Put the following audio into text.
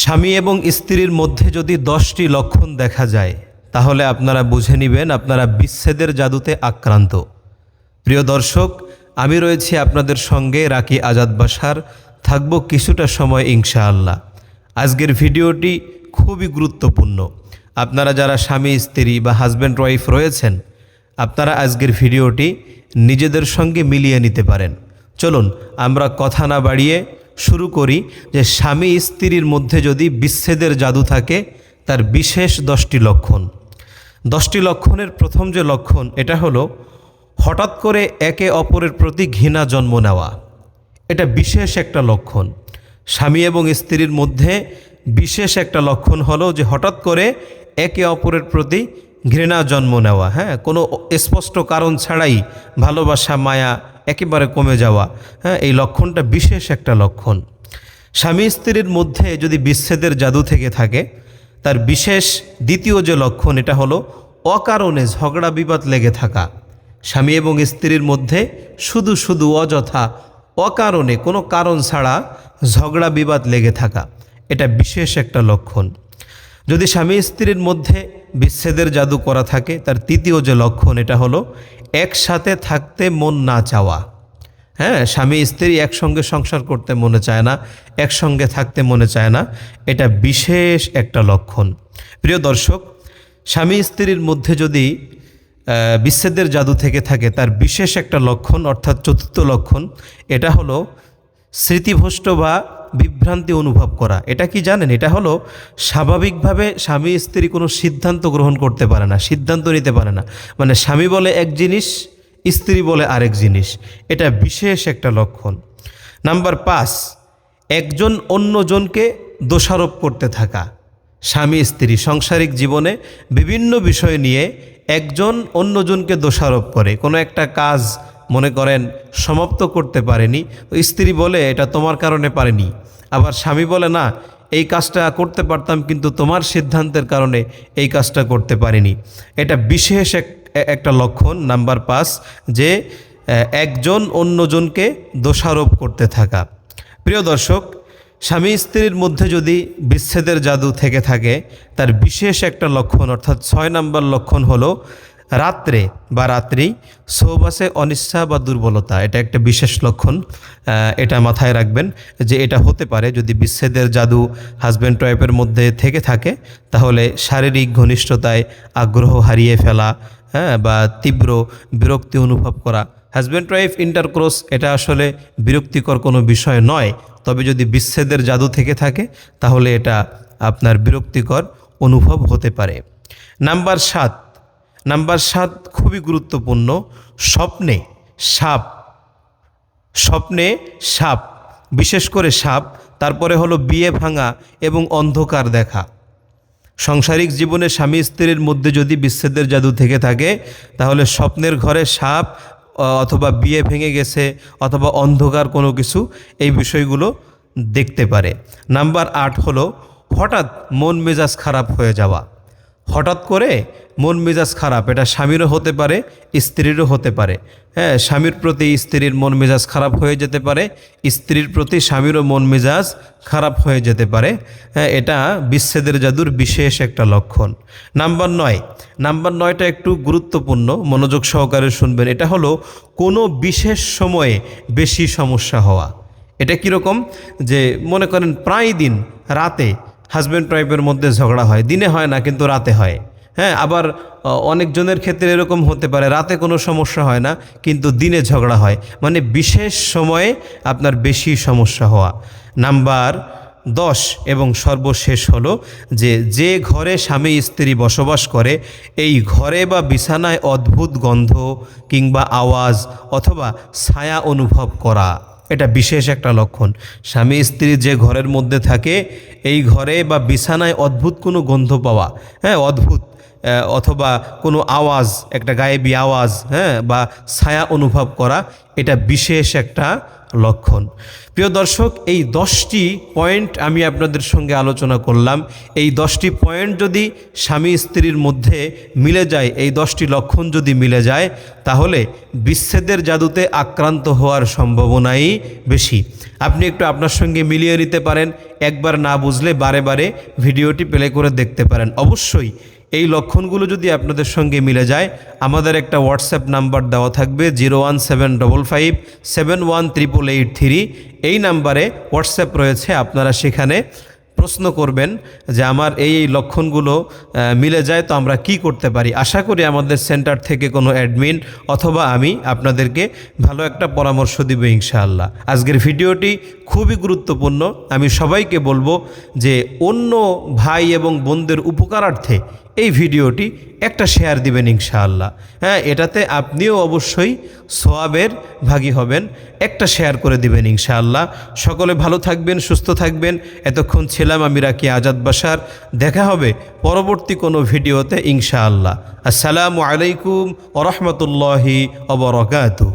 স্বামী এবং স্ত্রীর মধ্যে যদি দশটি লক্ষণ দেখা যায়, তাহলে আপনারা বুঝে নেবেন আপনারা বিচ্ছেদের জাদুতে আক্রান্ত। প্রিয় দর্শক, আমি রয়েছি আপনাদের সঙ্গে রাকি আজাদ বাসার। থাকব কিছুটা সময় ইনশাআল্লাহ। আজকের ভিডিওটি খুবই গুরুত্বপূর্ণ। আপনারা যারা স্বামী, স্ত্রী বা হাজব্যান্ড, ওয়াইফ রয়েছেন, আপনারা আজকের ভিডিওটি নিজেদের সঙ্গে মিলিয়ে নিতে পারেন। চলুন, আমরা কথা না বাড়িয়ে শুরু করি যে স্বামী স্ত্রীর মধ্যে যদি বিচ্ছেদের জাদু থাকে, তার বিশেষ দশটি লক্ষণ। দশটি লক্ষণের প্রথম যে লক্ষণ, এটা হলো হঠাৎ করে একে অপরের প্রতি ঘৃণা জন্ম নেওয়া। এটা বিশেষ একটা লক্ষণ। স্বামী এবং স্ত্রীর মধ্যে বিশেষ একটা লক্ষণ হলো যে হঠাৎ করে একে অপরের প্রতি ঘৃণা জন্ম নেওয়া। হ্যাঁ কোনো স্পষ্ট কারণ ছাড়াই ভালোবাসা, মায়া একেবারে কমে যাওয়া। হ্যাঁ এই লক্ষণটা বিশেষ একটা লক্ষণ। স্বামী স্ত্রীর মধ্যে যদি বিচ্ছেদের জাদু থেকে থাকে, তার বিশেষ দ্বিতীয় যে লক্ষণ, এটা হলো অকারণে ঝগড়া বিবাদ লেগে থাকা। স্বামী এবং স্ত্রীর মধ্যে শুধু শুধু অযথা অকারণে কোনো কারণ ছাড়া ঝগড়া বিবাদ লেগে থাকা, এটা বিশেষ একটা লক্ষণ। যদি স্বামী স্ত্রীর মধ্যে বিচ্ছেদের জাদু করা থাকে, তার তৃতীয় যে লক্ষণ এটা হলো একসাথে থাকতে মন না চাওয়া। হ্যাঁ স্বামী স্ত্রী একসঙ্গে সংসার করতে মনে চায় না, একসঙ্গে থাকতে মনে চায় না, এটা বিশেষ একটা লক্ষণ। প্রিয় দর্শক, স্বামী স্ত্রীর মধ্যে যদি বিচ্ছেদের জাদু থেকে থাকে, তার বিশেষ একটা লক্ষণ, অর্থাৎ চতুর্থ লক্ষণ, এটা হলো স্মৃতিভ্রষ্ট বা বিভ্রান্তি অনুভব করা। এটা কি জানেন? এটা হলো স্বাভাবিকভাবে স্বামী স্ত্রী কোনো সিদ্ধান্ত গ্রহণ করতে পারে না, সিদ্ধান্ত নিতে পারে না। মানে স্বামী বলে এক জিনিস, স্ত্রী বলে আরেক জিনিস। এটা বিশেষ একটা লক্ষণ। নাম্বার পাঁচ, একজন অন্যজনকে দোষারোপ করতে থাকা। স্বামী স্ত্রী সাংসারিক জীবনে বিভিন্ন বিষয় নিয়ে একজন অন্যজনকে দোষারোপ করে। কোনো একটা কাজ মনে করেন, সমাপ্ত করতে পারেনি। স্ত্রী বলে, এটা তোমার কারণে পারেনি। আবার স্বামী বলে, না, এই কাজটা করতে পারতাম, কিন্তু তোমার সিদ্ধান্তের কারণে এই কাজটা করতে পারিনি। এটা বিশেষ এক, একটা লক্ষণ, নাম্বার পাঁচ, যে একজন অন্যজনকে দোষারোপ করতে থাকা। প্রিয় দর্শক, স্বামী স্ত্রীর মধ্যে যদি বিচ্ছেদের জাদু থেকে থাকে, তার বিশেষ একটা লক্ষণ, অর্থাৎ ছয় নম্বর লক্ষণ হলো রাত্রে বা রাত্রি সৌবাসে অনিচ্ছা বা দুর্বলতা, এটা একটা বিশেষ লক্ষণ। এটা মাথায় রাখবেন যে এটা হতে পারে যদি বিচ্ছেদের জাদু হাজব্যান্ড ওয়াইফের মধ্যে থেকে থাকে, তাহলে শারীরিক ঘনিষ্ঠতায় আগ্রহ হারিয়ে ফেলা হ্যাঁ বা তীব্র বিরক্তি অনুভব করা। হাজব্যান্ড ওয়াইফ ইন্টারক্রস এটা আসলে বিরক্তিকর কোনো বিষয় নয়, তবে যদি বিচ্ছেদের জাদু থেকে থাকে, তাহলে এটা আপনার বিরক্তিকর অনুভব হতে পারে। নাম্বার সাত নাম্বার সাত খুবই গুরুত্বপূর্ণ, স্বপ্নে সাপ। স্বপ্নে সাপ, বিশেষ করে সাপ, তারপরে হলো বিয়ে ভাঙা এবং অন্ধকার দেখা। সাংসারিক জীবনে স্বামী স্ত্রীর মধ্যে যদি বিচ্ছেদের জাদু থেকে থাকে, তাহলে স্বপ্নের ঘরে সাপ অথবা বিয়ে ভেঙে গেছে, অথবা অন্ধকার কোনো কিছু, এই বিষয়গুলো দেখতে পারে। নাম্বার আট হলো, হঠাৎ মন মেজাজ খারাপ হয়ে যাওয়া। হঠাৎ করে মন মেজাজ খারাপ। এটা স্বামীরও হতে পারে, স্ত্রীরও হতে পারে। হ্যাঁ স্বামীর প্রতি স্ত্রীর মন মেজাজ খারাপ হয়ে যেতে পারে, স্ত্রীর প্রতি স্বামীরও মন মেজাজ খারাপ হয়ে যেতে পারে। হ্যাঁ এটা বিচ্ছেদের জাদুর বিশেষ একটা লক্ষণ। নাম্বার নয়, নাম্বার নয়টা একটু গুরুত্বপূর্ণ, মনোযোগ সহকারে শুনবেন। এটা হলো কোনো বিশেষ সময়ে বেশি সমস্যা হওয়া। এটা কীরকম? যে মনে করেন প্রায় দিন, রাতে হাজব্যান্ড ওয়াইফের মধ্যে ঝগড়া হয়, দিনে হয় না কিন্তু রাতে হয়। হ্যাঁ আবার অনেকজনের ক্ষেত্রে এরকম হতে পারে, রাতে কোনো সমস্যা হয় না, কিন্তু দিনে ঝগড়া হয়। মানে বিশেষ সময়ে আপনার বেশি সমস্যা হওয়া। নাম্বার দশ এবং সর্বশেষ হলো যে যে ঘরে স্বামী স্ত্রী বসবাস করে, এই ঘরে বা বিছানায় অদ্ভুত গন্ধ কিংবা আওয়াজ অথবা ছায়া অনুভব করা। এটা বিশেষ একটা লক্ষণ। স্বামী স্ত্রী যে ঘরের মধ্যে থাকে, এই ঘরে বা বিছানায় অদ্ভুত কোনো গন্ধ পাওয়া হ্যাঁ অদ্ভুত অথবা কোনো আওয়াজ, একটা গায়েবী আওয়াজ হ্যাঁ বা ছায়া অনুভব করা, এটা বিশেষ একটা লক্ষণ। প্রিয় দর্শক, এই দশটি পয়েন্ট আমি আপনাদের সঙ্গে আলোচনা করলাম। এই দশটি পয়েন্ট যদি স্বামী স্ত্রীর মধ্যে মিলে যায়, এই দশটি লক্ষণ যদি মিলে যায়, তাহলে বিচ্ছেদের জাদুতে আক্রান্ত হওয়ার সম্ভাবনাই বেশি। আপনি একটু আপনার সঙ্গে মিলিয়ে নিতে পারেন, একবার না বুঝলে বারে বারে ভিডিওটি প্লে করে দেখতে পারেন। অবশ্যই এই লক্ষণগুলো যদি আপনাদের সঙ্গে মিলে যায়, আমাদের একটা হোয়াটসঅ্যাপ নাম্বার দেওয়া থাকবে zero one seven double five seven one triple eight three. এই নাম্বারে হোয়াটসঅ্যাপ রয়েছে, আপনারা সেখানে প্রশ্ন করবেন যে আমার এই এই লক্ষণগুলো মিলে যায় তো আমরা কি করতে পারি? আশা করি আমাদের সেন্টার থেকে কোনো অ্যাডমিন অথবা আমি আপনাদেরকে ভালো একটা পরামর্শ দিব ইনশাআল্লাহ। আজকের ভিডিওটি খুবই গুরুত্বপূর্ণ। আমি সবাইকে বলব যে অন্য ভাই এবং বোনদের উপকারার্থে এই ভিডিওটি একটা শেয়ার দিবেন ইনশাআল্লাহ। হ্যাঁ এটাতে আপনিও অবশ্যই সোয়াবের ভাগী হবেন, একটা শেয়ার করে দিবেন ইনশাআল্লাহ। সকলে ভালো থাকবেন, সুস্থ থাকবেন। এতক্ষণ ছিলাম আমি আজাদ বাসার দেখা হবে পরবর্তী কোনো ভিডিওতে ইনশাআল্লাহ। আসসালামু আলাইকুম ওরহমতুল্লাহি অবরকাতু